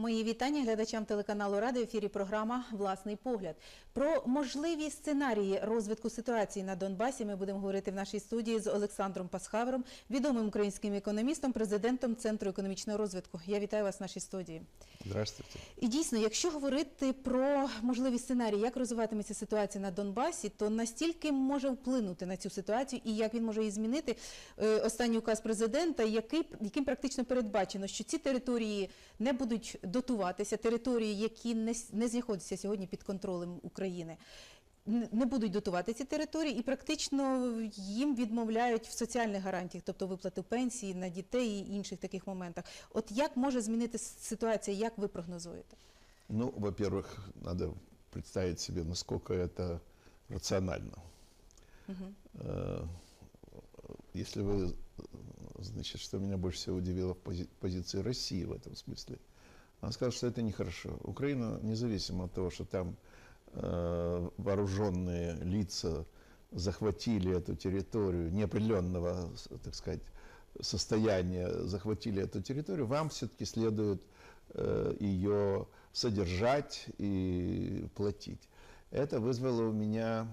Мої вітання глядачам телеканалу Ради в ефірі програма Власний погляд. Про можливі сценарії розвитку ситуації на Донбасі ми будемо говорити в нашій студії з Олександром Пасхавером, відомим українським економістом, президентом Центру економічного розвитку. Я вітаю вас в нашій студії. Здравствуйте. І дійсно, якщо говорити про можливі сценарії, як розвиватиметься ситуація на Донбасі, то настільки може вплинути на цю ситуацію і як він може її змінити е, останній указ президента, який, яким практично передбачено, що ці території не будуть дотуватися, території, які не, с- не знаходяться сьогодні під контролем України. н- Не будуть дотувати ці території, і практично їм відмовляють в соціальних гарантіях, тобто виплати пенсії на дітей і інших таких моментах. От як може змінити ситуація, як ви прогнозуєте? Ну, во-первых, надо представить себе, насколько это рационально. Э, Если вы, э, значит, что меня больше всего удивило в пози- позиции России в этом смысле, она сказала, что это нехорошо. Украина, независимо от того, что там э, вооруженные лица захватили эту территорию неопределенного, так сказать, состояния, захватили эту территорию, вам все-таки следует э, ее содержать и платить. Это вызвало у меня,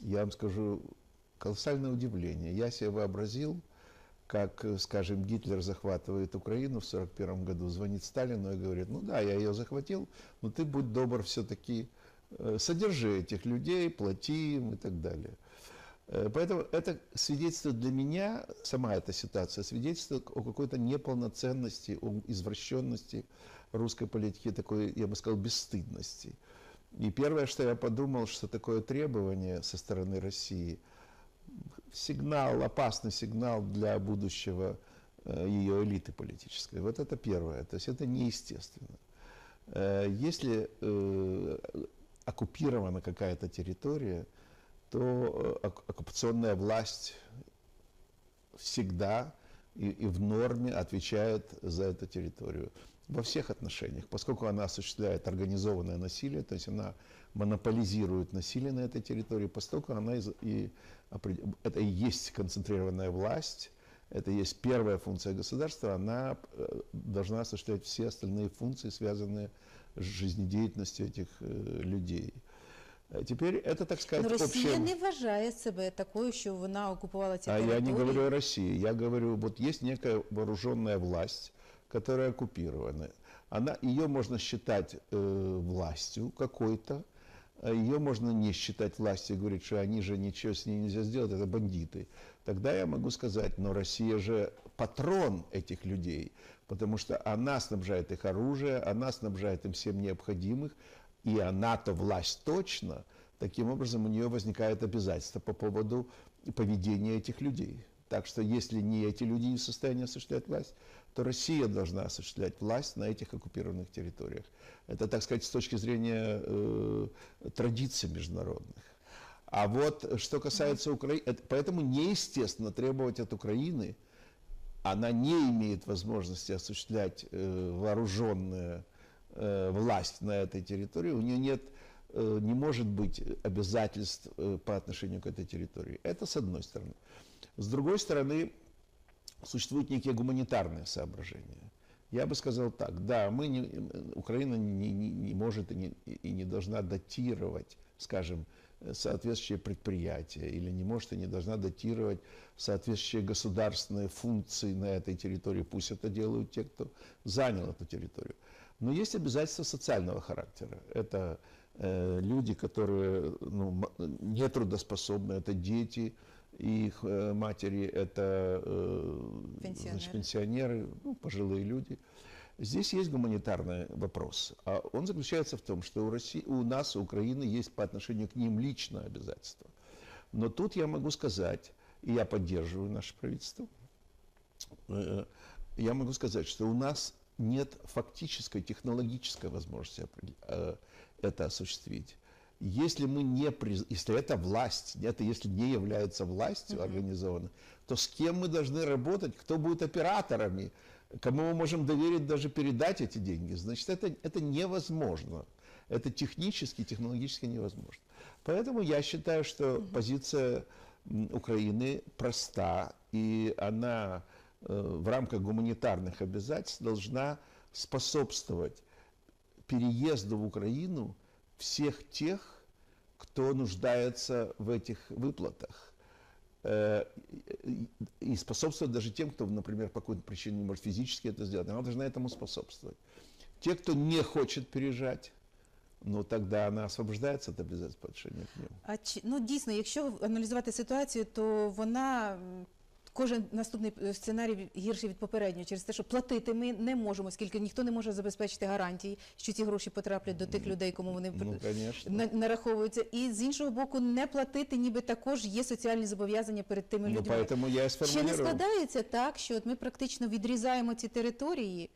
я вам скажу, колоссальное удивление. Я себе вообразил, как, э, скажем, Гитлер захватывает Украину в 1941 году, звонит Сталину и говорит, ну да, я ее захватил, но ты будь добр все-таки содержи этих людей, плати им и так далее. Э, Поэтому это свидетельствует для меня, сама эта ситуация, свидетельствует о какой-то неполноценности, о извращенности русской политики, такой, я бы сказал, бесстыдности. И первое, что я подумал, что такое требование со стороны России, сигнал, опасный сигнал для будущего э, ее элиты политической. Вот это первое. То есть это неестественно. Э, Если э, оккупирована какая-то территория, то ок- оккупационная власть всегда и в норме отвечает за эту территорию во всех отношениях, поскольку она осуществляет организованное насилие, то есть она монополизирует насилие на этой территории, поскольку она из- и, опред- это и есть концентрированная власть, это и есть первая функция государства, она э, должна осуществлять все остальные функции, связанные с жизнедеятельностью этих э, людей. Э, Теперь это, так сказать, Ну, Росія общее- не вважає себе такою, що вона окупувала ці а я території. не говорю о России, я говорю, вот есть некая вооруженная власть, которая оккупирована. Она, ее можно считать э, властью какой-то, а ее можно не считать властью говорить, что они же ничего с ней нельзя сделать, это бандиты. Тогда я могу сказать, но Россия же патрон этих людей, потому что она снабжает их оружием, она снабжает им всем необходимых, и она-то власть точно, таким образом у нее возникает обязательство по поводу поведения этих людей. Так что если не эти люди не в состоянии осуществлять власть, то Россия должна осуществлять власть на этих оккупированных территориях. Это, так сказать, с точки зрения э, традиций международных. А вот что касается Украины, поэтому неестественно требовать от Украины, она не имеет возможности осуществлять э, вооруженную э, власть на этой территории, у нее нет, э, не может быть обязательств э, по отношению к этой территории. Это с одной стороны. С другой стороны, существуют некие гуманитарные соображения. Я бы сказал так, да, мы не, Украина не, не- не может и не, и не должна датировать, скажем, соответствующие предприятия, или не может и не должна датировать соответствующие государственные функции на этой территории. Пусть это делают те, кто занял эту территорию. Но есть обязательства социального характера. Это э, люди, которые ну, нетрудоспособны, это дети, их э, матери, это э, Пенсионеры. значит, пенсионеры, ну, пожилые люди. Здесь есть гуманитарный вопрос. А он заключается в том, что у, России, у нас, у Украины есть по отношению к ним личное обязательство. Но тут я могу сказать, и я поддерживаю наше правительство, э, я могу сказать, что у нас нет фактической технологической возможности это осуществить. Если мы не приз- если это власть, это если не является властью организованной, то с кем мы должны работать, кто будет операторами, кому мы можем доверить даже передать эти деньги, значит, это, это невозможно. Это технически, технологически невозможно. Поэтому я считаю, что позиция м, Украины проста, и она э, в рамках гуманитарных обязательств должна способствовать переезду в Украину всех тех, кто нуждается в этих выплатах. Э, и- И способствовать даже тем, кто, например, по какой-то причине не может физически это сделать. Она должна этому способствовать. Те, кто не хочет переезжать, ну тогда она освобождается от обязательств по отношению к ним. А чи ну дійсно, якщо аналізувати ситуацію, то вона м, кожен наступний е, сценарій гірший від попереднього через те, що платити ми не можемо, оскільки ніхто не може забезпечити гарантії, що ці гроші потраплять до тих людей, кому вони Ну, на- нараховуються. І з іншого боку, не платити, ніби також є соціальні зобов'язання перед тими Ну, людьми. я Чи не складається так, що от ми практично відрізаємо ці території?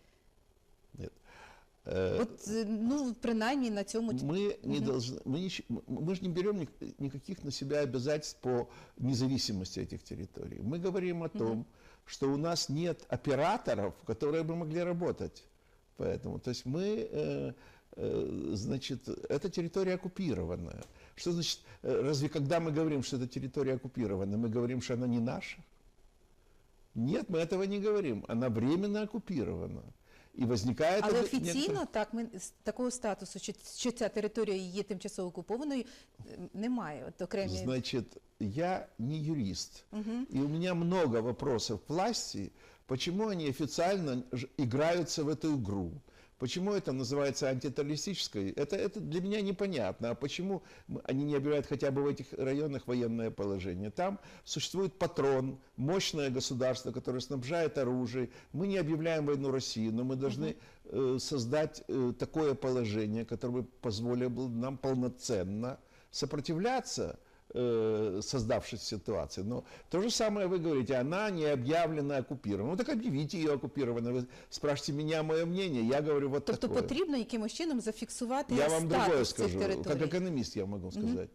Э, От е, ну принаймні на цьому Мы не должны, мы, мы же не берем ни- никаких на себя обязательств по независимости этих территорий. Мы говорим о том, что у нас нет операторов, которые бы могли работать. Поэтому, то есть мы, э, э, значит, эта территория оккупированная. Что значит, э, разве когда мы говорим, что эта территория оккупирована, мы говорим, что она не наша? Нет, мы этого не говорим. Она временно оккупирована. И возникает... Але это офіційно некоторые- так ми з такого статусу, що, що ця територія є тимчасово окупованою, е, немає. От окремі Значит, я не юрист, и у меня много вопросов к власти, почему они официально ж- играются в эту игру. Почему это называется антитеррористической? Это, это для меня непонятно. А почему они не объявляют хотя бы в этих районах военное положение? Там существует патрон, мощное государство, которое снабжает оружием. Мы не объявляем войну России, но мы должны э, создать э, такое положение, которое бы позволило нам полноценно сопротивляться э, создавшейся ситуации. Но то же самое вы говорите, она не объявлена оккупированной. Ну так объявите ее оккупированной. Вы спрашиваете меня мое мнение, я говорю вот Тобто такое. потрібно якимось чином зафіксувати Я вам другое статус цих скажу, как територій. экономист я могу сказать.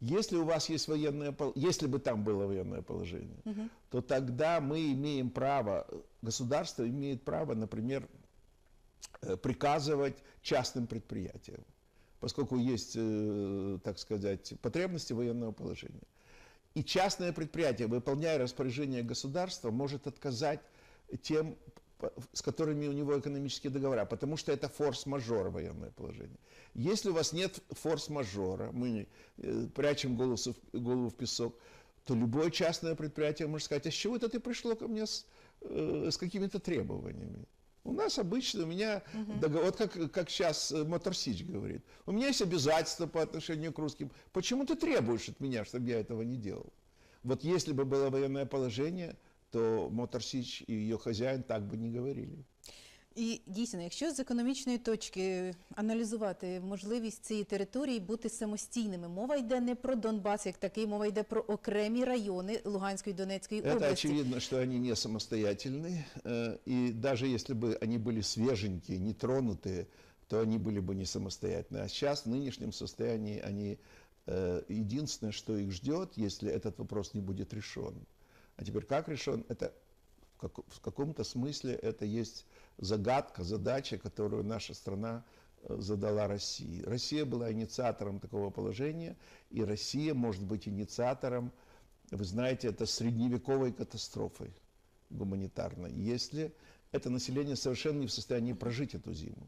Если у вас есть военное, пол- если бы там было военное положение, то тогда мы имеем право, государство имеет право, например, э, приказывать частным предприятиям, поскольку есть, э, так сказать, потребности военного положения. И частное предприятие, выполняя распоряжение государства, может отказать тем, с которыми у него экономические договора, потому что это форс-мажор военное положение. Если у вас нет форс-мажора, мы э, прячем голову, в- голову в песок, то любое частное предприятие может сказать, а с чего это ты пришло ко мне с, э, с какими-то требованиями? У нас обычно, у меня договор, вот как, как сейчас Мотор Сич говорит, у меня есть обязательства по отношению к русским. Почему ты требуешь от меня, чтобы я этого не делал? Вот если бы было военное положение, то Мотор Сич и ее хозяин так бы не говорили. І дійсно, якщо з економічної точки аналізувати можливість цієї території бути самостійними, мова йде не про Донбас як такий, мова йде про окремі райони Луганської і Донецької Это області. очевидно, что они не самостоятельны. э, И даже если бы они были свеженькие, нетронутые, то они были бы не самостоятельны. А сейчас в нынешнем состоянии они э, единственное, что их ждет, если этот вопрос не будет решен. А теперь как решен? Это в, как- в каком-то смысле это есть загадка, задача, которую наша страна э, задала России. Россия была инициатором такого положения, и Россия может быть инициатором, вы знаете, это средневековой катастрофой гуманитарной, если это население совершенно не в состоянии прожить эту зиму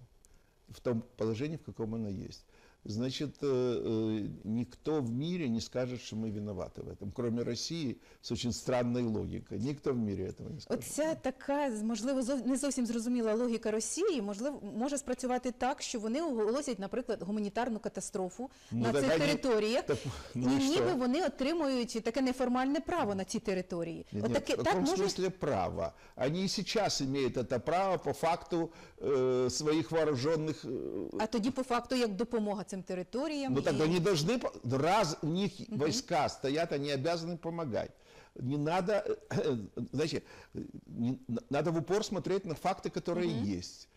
в том положении, в каком оно есть. Значит, э, э, никто в мире не скажет, что мы виноваты в этом, кроме России с очень странной логикой. Никто в мире этого не скажет. Оця така, можливо, зов- не зовсім зрозуміла логіка Росії, можливо, може спрацювати так, що вони оголосять, наприклад, гуманітарну катастрофу Ну, на так цих вони- територіях, так, ну і і що? ніби вони отримують таке неформальне право на ці території. Нет, От нет, таке- в так каком може смысле право? Они и сейчас имеют это право по факту э, своих вооруженных... э, А тоді, по факту, як допомога цим територіям. ну і- тогда они должны... Раз у них войска стоят, они обязаны помогать. Не надо, э, значит, не- надо в упор смотреть на факты, которые есть.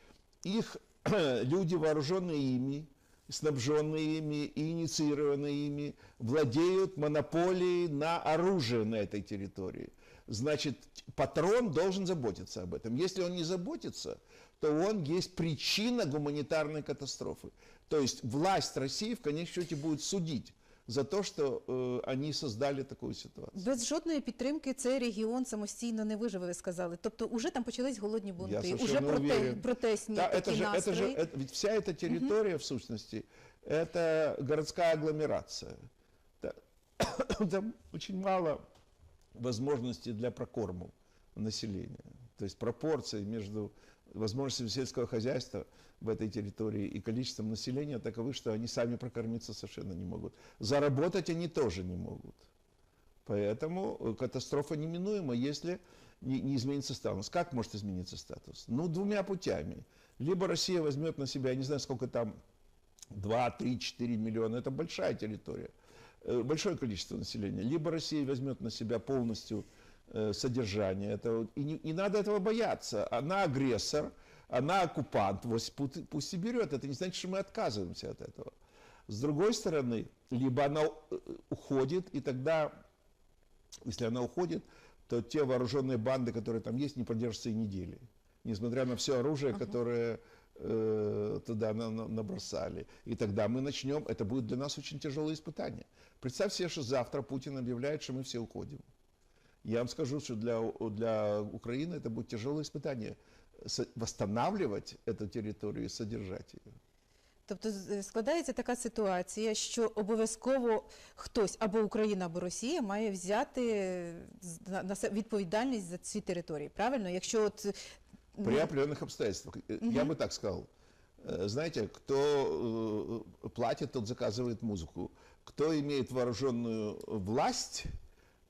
Их люди, вооруженные ими, снабженные ими и инициированные ими, владеют монополией на оружие на этой территории Значит, патрон должен заботиться об этом. Если он не заботится, то он есть причина гуманитарной катастрофы. То есть власть России в конечном счете будет судить за то, что э, они создали такую ситуацию. Без жодної підтримки цей регіон самостійно не виживе, ви сказали. Тобто, уже там почались голодні бунти, уже совершенно проте, уверен. протестні Да, такі это же, это настрої. же, это- ведь вся эта территория, в сущности, это городская агломерация. Да. Там очень мало возможностей для прокорму населения. То есть пропорции между возможностями сельского хозяйства в этой территории и количеством населения таковы, что они сами прокормиться совершенно не могут. Заработать они тоже не могут. Поэтому э, катастрофа неминуема, если не, не изменится статус. Как может измениться статус? Ну, двумя путями. Либо Россия возьмет на себя, я не знаю, сколько там, 2, 3, 4 миллиона, это большая территория, большое количество населения. Либо Россия возьмет на себя полностью э, содержание этого. И не, не надо этого бояться. Она агрессор, она оккупант, вот пу- пусть и берет. Это не значит, что мы отказываемся от этого. С другой стороны, либо она э, уходит, и тогда если она уходит, то те вооруженные банды, которые там есть, не продержатся и недели. Несмотря на все оружие, которое э, туда на- на- набросали. И тогда мы начнем, это будет для нас очень тяжелое испытание. Представь себе, что завтра Путин объявляет, что мы все уходим. Я вам скажу, что для, У- для Украины это будет тяжелое испытание. Со- Восстанавливать эту территорию и содержать ее. Тобто з- складається така ситуація, що обов'язково хтось або Україна, або Росія має взяти з- на, на се- відповідальність за ці території. Правильно? Якщо от ну, При определенных обстоятельствах. Э, Я бы так сказал. Э, Знаете, кто э, платит, тот заказывает музыку. Кто имеет вооруженную власть,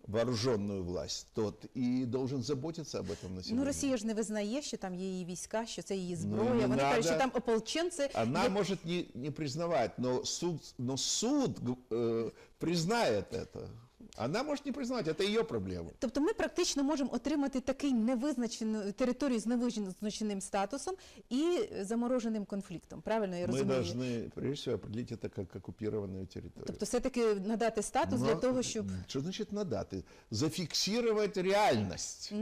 вооруженную власть, тот и должен заботиться об этом населении. ну Росія ж не визнає, що там є її війська, що це її Ну, зброя. не Вони кажуть, що надо. там ополченці. Она як- может не, не признавать, но суд, но суд э, признает это. Она может не признавать, это ее проблема. Тобто ми практично можемо отримати такий невизначену територію з невизначеним статусом і замороженим конфліктом. Правильно я Мы розумію? должны, прежде всего, определить это как оккупированную территорию. Тобто, все-таки надати статус для Но того, щоб Что значит на даты? Зафиксировать реальность.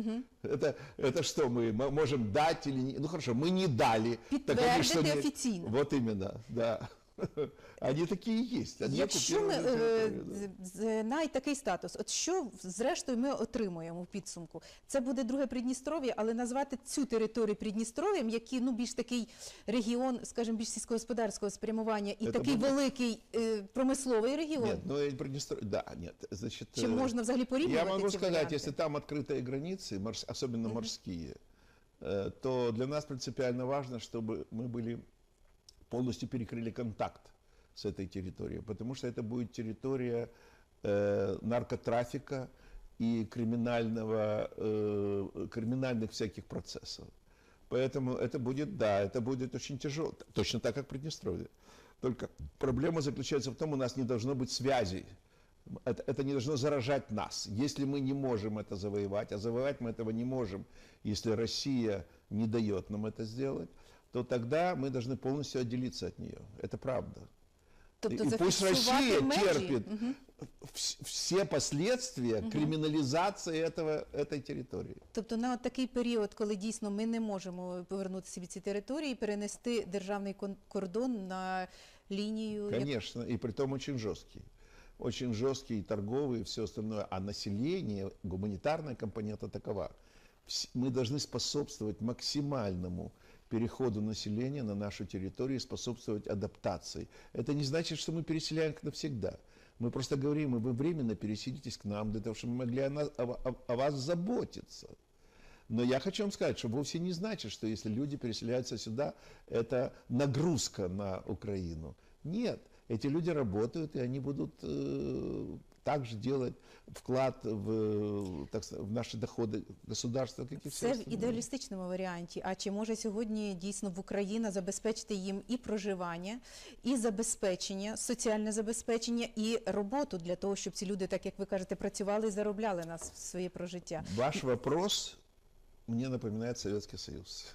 Это, это что мы м- можем дать или не? Ну хорошо, мы не дали. Так Підтвердити они что, не- офіційно. Вот именно, да. Они такие и есть. Они Якщо ми оккупированные е, территории, да. знає такий статус, от що зрештою ми отримуємо в підсумку? Це буде друге Придністров'я, але назвати цю територію Придністров'ям, який ну більш такий регіон, скажімо, більш сільськогосподарського спрямування, і Це такий буде- великий е, промисловий регіон. Нет, ну и Приднестровье, да, нет, значит... Чи э, можна взагалі Я порівнювати могу ці сказать, варіанти? если там открытые границы, морс- особенно морские, э, то для нас принципиально важно, чтобы мы были полностью перекрыли контакт с этой территорией, потому что это будет территория э, наркотрафика и криминального, э, криминальных всяких процессов. Поэтому это будет, да, это будет очень тяжело, точно так, как Приднестровье. Только проблема заключается в том, у нас не должно быть связей. Это, это не должно заражать нас. Если мы не можем это завоевать, а завоевать мы этого не можем, если Россия не дает нам это сделать, то тогда мы должны полностью отделиться от нее. Это правда. Тобто и пусть зафіксувати Россия межі. терпит вс- все последствия криминализации этого, этой территории. Тобто на от такий період, коли дійсно ми не можемо повернутися від ці території, перенести державний кон- кордон на лінію як- Конечно, и при том очень жесткий. Очень жесткий и торговый, и все остальное. А население, гуманитарная компонента такова. Вс- Мы должны способствовать максимальному переходу населения на нашу территорию и способствовать адаптации. Это не значит, что мы переселяем их навсегда. Мы просто говорим, вы временно переселитесь к нам, для того, чтобы мы могли о, нас- о- о- о вас заботиться. Но я хочу вам сказать, что вовсе не значит, что если люди переселяются сюда, это нагрузка на Украину. Нет, эти люди работают, и они будут э, также делать вклад в, э, так, сказать, в наши доходы государства, как и все Це в остальные. ідеалістичному варіанті. А чи може сьогодні дійсно в Україна забезпечити їм і проживання, і забезпечення, соціальне забезпечення, і роботу для того, щоб ці люди, так як ви кажете, працювали і заробляли на с- своє прожиття? Ваш вопрос мне напоминает Советский Союз.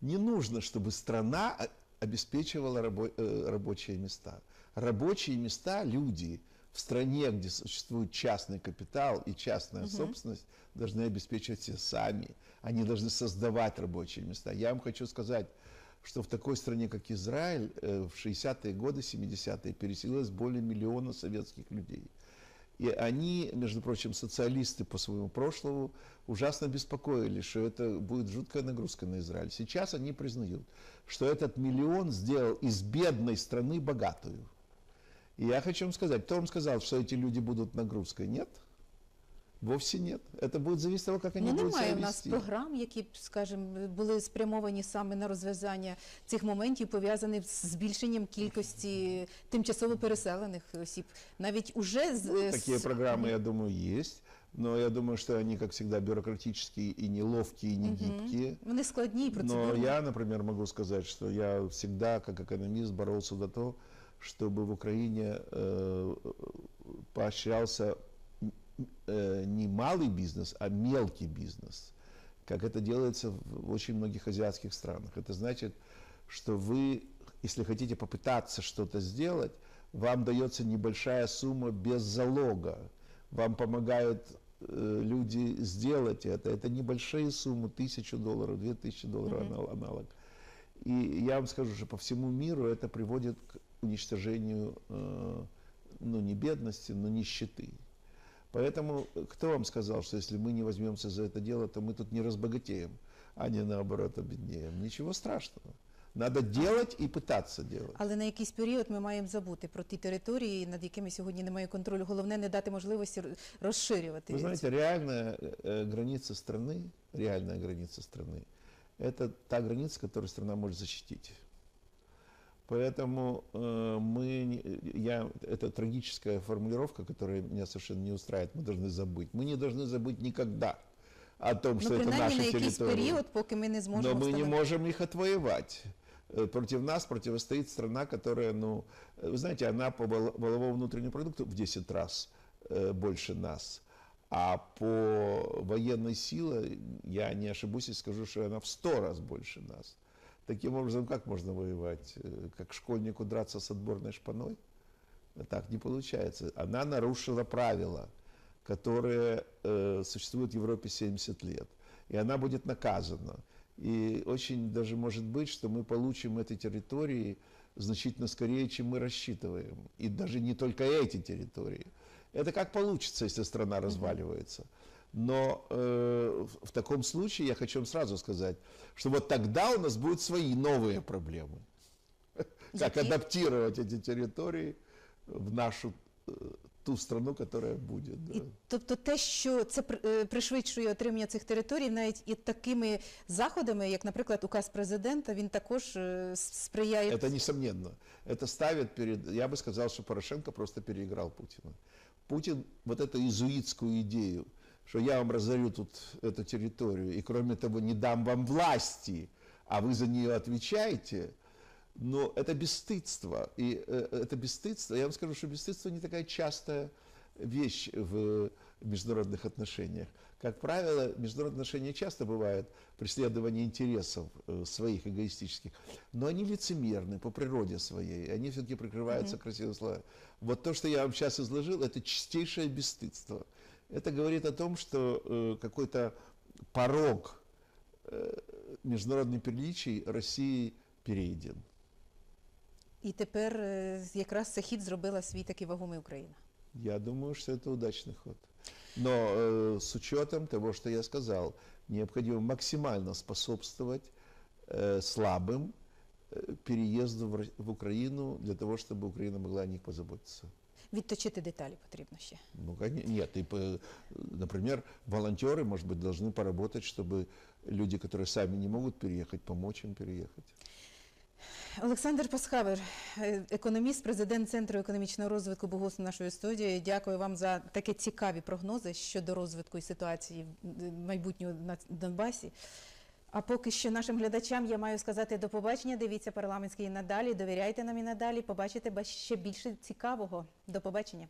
Не нужно, чтобы страна о- обеспечивала рабо- э, рабочие места. Рабочие места люди В стране, где существует частный капитал и частная собственность, должны обеспечивать все сами. Они должны создавать рабочие места. Я вам хочу сказать, что в такой стране, как Израиль, э, в 60-е годы, 70-е переселилось более миллиона советских людей. И они, между прочим, социалисты по своему прошлому, ужасно беспокоились, что это будет жуткая нагрузка на Израиль. Сейчас они признают, что этот миллион сделал из бедной страны богатую. И я хочу вам сказать, кто вам сказал, что эти люди будут нагрузкой? Нет. Вовсе нет. Это будет зависеть от того, как они Ну, будут немає себя в нас вести. програм, які б, скажімо, були спрямовані саме на розв'язання цих моментів, пов'язаних з збільшенням кількості тимчасово переселених осіб. Навіть уже з е, Такие з- программы, я думаю, есть. Но я думаю, что они, как всегда, бюрократические и неловкие, и не гибкие. вони складні і Но процедурні. я, например, могу сказать, что я всегда, как экономист, боролся за то, чтобы в Украине э, поощрялся э, не малый бизнес, а мелкий бизнес, как это делается в очень многих азиатских странах. Это значит, что вы, если хотите попытаться что-то сделать, вам дается небольшая сумма без залога. Вам помогают э, люди сделать это. Это небольшие суммы, тысячу долларов, две тысячи долларов анал- аналог. И я вам скажу, что по всему миру это приводит к уничтожению, э, ну не бедности, но нищеты. Поэтому э, кто вам сказал, что если мы не возьмемся за это дело, то мы тут не разбогатеем, а не наоборот обеднеем? Ничего страшного. Надо делать и пытаться делать. Але на якийсь період ми маємо забути про ті території, над якими сьогодні немає контролю. Головне не дати можливості р- розширювати. Вы знаете, реальная э, граница страны, реальная граница страны, это та граница, которую страна может защитить. Поэтому э, мы, я, это трагическая формулировка, которая меня совершенно не устраивает, мы должны забыть. Мы не должны забыть никогда о том, ну, что это наши на якийсь территории. період, поки ми не Но зможемо мы не можем их отвоевать. Э, Против нас противостоит страна, которая, ну, вы знаете, она по валовому внутреннему продукту в 10 раз э, больше нас. А по военной силе, я не ошибусь и скажу, что она в 100 раз больше нас. Таким образом, как можно воевать? Э, Как школьнику драться с отборной шпаной? Так не получается. Она нарушила правила, которые э, существуют в Европе 70 лет. И она будет наказана. И очень даже может быть, что мы получим эти территории значительно скорее, чем мы рассчитываем. И даже не только эти территории. Это как получится, если страна разваливается. Но э, в- в таком случае я хочу вам сразу сказать, что вот тогда у нас будут свои новые проблемы. Как Какие? адаптировать эти территории в нашу э, ту страну, которая будет. да. І, тобто те, що це при- е, пришвидшує отримання цих територій, навіть і такими заходами, як, наприклад, указ президента, він також е, с- сприяє Это несомненно. Это ставит перед... Я бы сказал, что Порошенко просто переиграл Путина. Путин вот эту иезуитскую идею, что я вам разорю тут эту территорию, и кроме того не дам вам власти, а вы за нее отвечаете, но это бесстыдство. И э, это бесстыдство, я вам скажу, что бесстыдство не такая частая вещь в международных отношениях. Как правило, международные отношения часто бывают преследование интересов э, своих эгоистических, но они лицемерны по природе своей, они все-таки прикрываются красивыми словами. Вот то, что я вам сейчас изложил, это чистейшее бесстыдство. Это говорит о том, что э, какой-то порог э, международных приличий России перейден. І тепер е, якраз цей хід зробила свій такий вагомий Україна. Я думаю, что это удачный ход. Но э, с учетом того, что я сказал, необходимо максимально способствовать э, слабым э, переезду в, Ро- в Украину для того, чтобы Украина могла о них позаботиться. Відточити деталі потрібно ще. Ну, коне- нет, и, по- например, волонтеры, может быть, должны поработать, чтобы люди, которые сами не могут переехать, помочь им переехать. Олександр Пасхавер, е, економіст, президент Центру економічного розвитку БУГОС нашої студії. Дякую вам за такі цікаві прогнози щодо розвитку і ситуації е, майбутнього на Донбасі. А поки що нашим глядачам я маю сказати до побачення. Дивіться парламентський і надалі, довіряйте нам і надалі. Побачите ба- ще більше цікавого. До побачення.